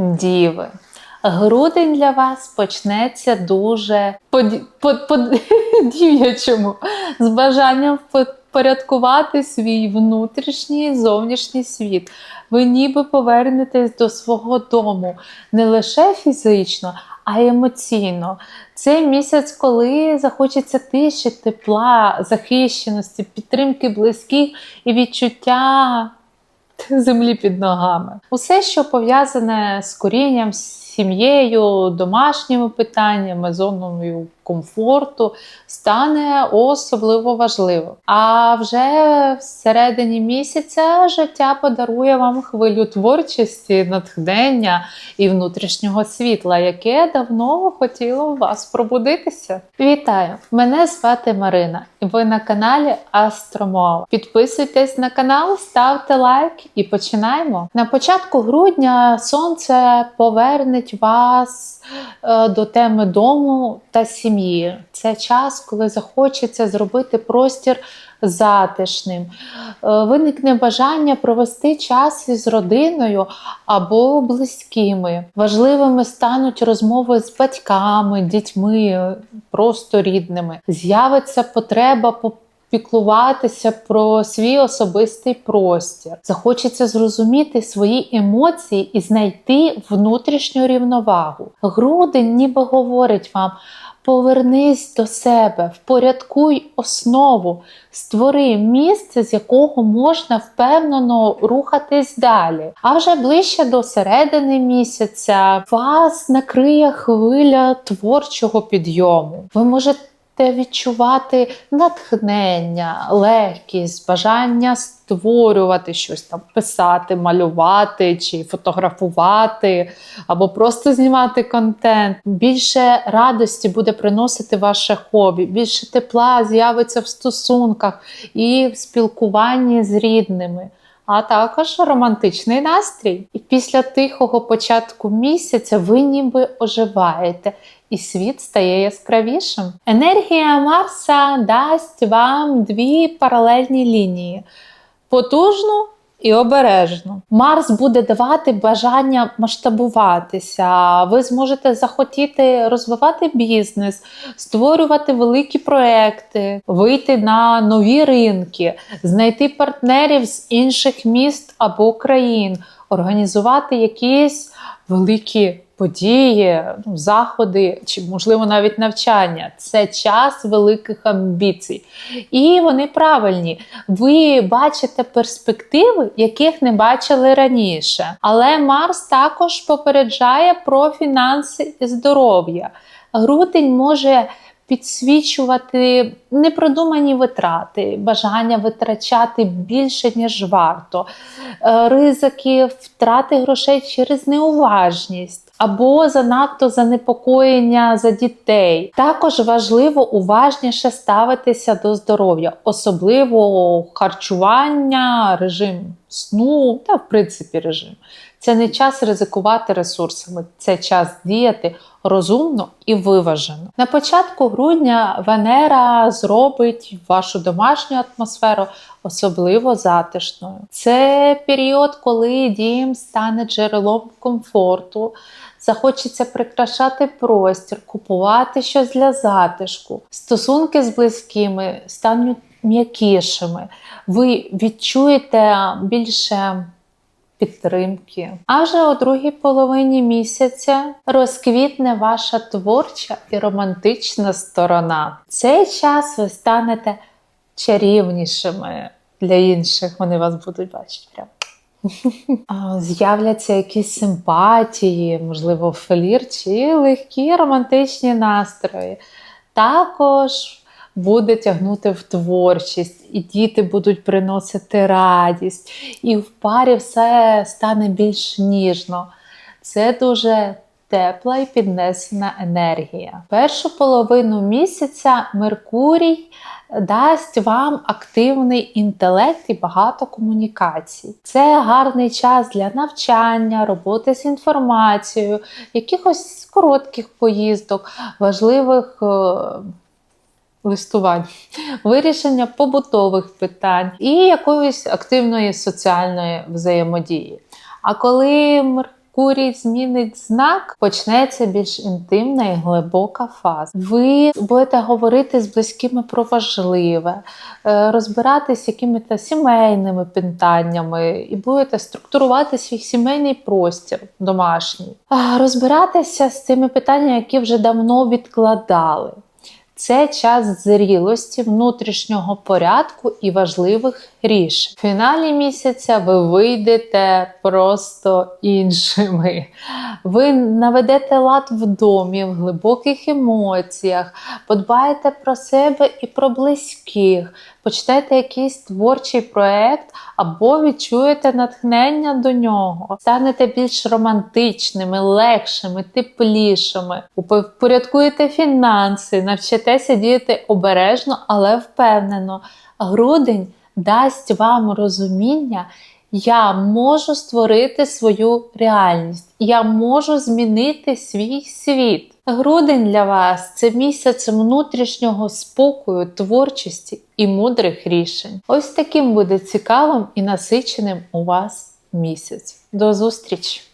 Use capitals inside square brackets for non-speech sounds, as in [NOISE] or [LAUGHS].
Діви. Грудень для вас почнеться дуже по, по, по дів'ячому з бажанням впорядкувати свій внутрішній і зовнішній світ. Ви ніби повернетесь до свого дому не лише фізично, а й емоційно. Це місяць, коли захочеться тиші, тепла, захищеності, підтримки близьких і відчуття землі під ногами. Усе, що пов'язане з корінням, з сім'єю, домашніми питаннями, зоною комфорту, стане особливо важливим. А вже всередині місяця життя подарує вам хвилю творчості, натхнення і внутрішнього світла, яке давно хотіло у вас пробудитися. Вітаю! Мене звати Марина, і ви на каналі Астромова. Підписуйтесь на канал, ставте лайк і починаємо. На початку грудня сонце повернеть вас е, до теми дому та сім'ї. Це час, коли захочеться зробити простір затишним. Е, Виникне бажання провести час із родиною або близькими. Важливими стануть розмови з батьками, дітьми, просто рідними. З'явиться потреба по Піклуватися про свій особистий простір, захочеться зрозуміти свої емоції і знайти внутрішню рівновагу. Грудень ніби говорить вам: повернись до себе, впорядкуй основу, створи місце, з якого можна впевнено рухатись далі. А вже ближче до середини місяця вас накриє хвиля творчого підйому. Ви можете відчувати натхнення, легкість, бажання створювати щось там, писати, малювати чи фотографувати, або просто знімати контент. Більше радості буде приносити ваше хобі, більше тепла з'явиться в стосунках і в спілкуванні з рідними. А також романтичний настрій. І після тихого початку місяця ви ніби оживаєте і світ стає яскравішим. Енергія Марса дасть вам дві паралельні лінії: потужну і обережно. Марс буде давати бажання масштабуватися. Ви зможете захотіти розвивати бізнес, створювати великі проекти, вийти на нові ринки, знайти партнерів з інших міст або країн, організувати якісь великі події, ну, заходи чи, можливо, навіть навчання. Це час великих амбіцій. І вони правильні. Ви бачите перспективи, яких не бачили раніше. Але Марс також попереджає про фінанси і здоров'я. Грудень може підсвічувати непродумані витрати, бажання витрачати більше, ніж варто, е, ризики втрати грошей через неуважність. Або занадто занепокоєння за дітей. Також важливо уважніше ставитися до здоров'я, особливо харчування, режим сну та, в принципі, режим. Це не час ризикувати ресурсами, це час діяти розумно і виважено. На початку грудня Венера зробить вашу домашню атмосферу особливо затишною. Це період, коли дім стане джерелом комфорту. Захочеться прикрашати простір, купувати щось для затишку. Стосунки з близькими стануть м'якішими. Ви відчуєте більше підтримки. А вже у другій половині місяця розквітне ваша творча і романтична сторона. Цей час ви станете чарівнішими для інших. Вони вас будуть бачити прямо. [LAUGHS] З'являться якісь симпатії, можливо, флір чи легкі романтичні настрої. Також буде тягнути в творчість, і діти будуть приносити радість, і в парі все стане більш ніжно. Це дуже тепла і піднесена енергія. Першу половину місяця Меркурій дасть вам активний інтелект і багато комунікацій. Це гарний час для навчання, роботи з інформацією, якихось коротких поїздок, важливих. Листувань, [LAUGHS] вирішення побутових питань і якоїсь активної соціальної взаємодії. А коли Меркурій змінить знак, почнеться більш інтимна і глибока фаза. Ви будете говорити з близькими про важливе, е, розбиратись з якимись сімейними питаннями і будете структурувати свій сімейний простір домашній, розбиратися з цими питаннями, які вже давно відкладали. Це час зрілості, внутрішнього порядку і важливих рішень. В фіналі місяця ви вийдете просто іншими. Ви наведете лад в домі, в глибоких емоціях, подбаєте про себе і про близьких, почнете якийсь творчий проект або відчуєте натхнення до нього, станете більш романтичними, легшими, теплішими, упорядкуєте фінанси, навчитеся діяти обережно, але впевнено. Грудень дасть вам розуміння. Я можу створити свою реальність, я можу змінити свій світ. Грудень для вас це місяць внутрішнього спокою, творчості і мудрих рішень. Ось таким буде цікавим і насиченим у вас місяць. До зустрічі!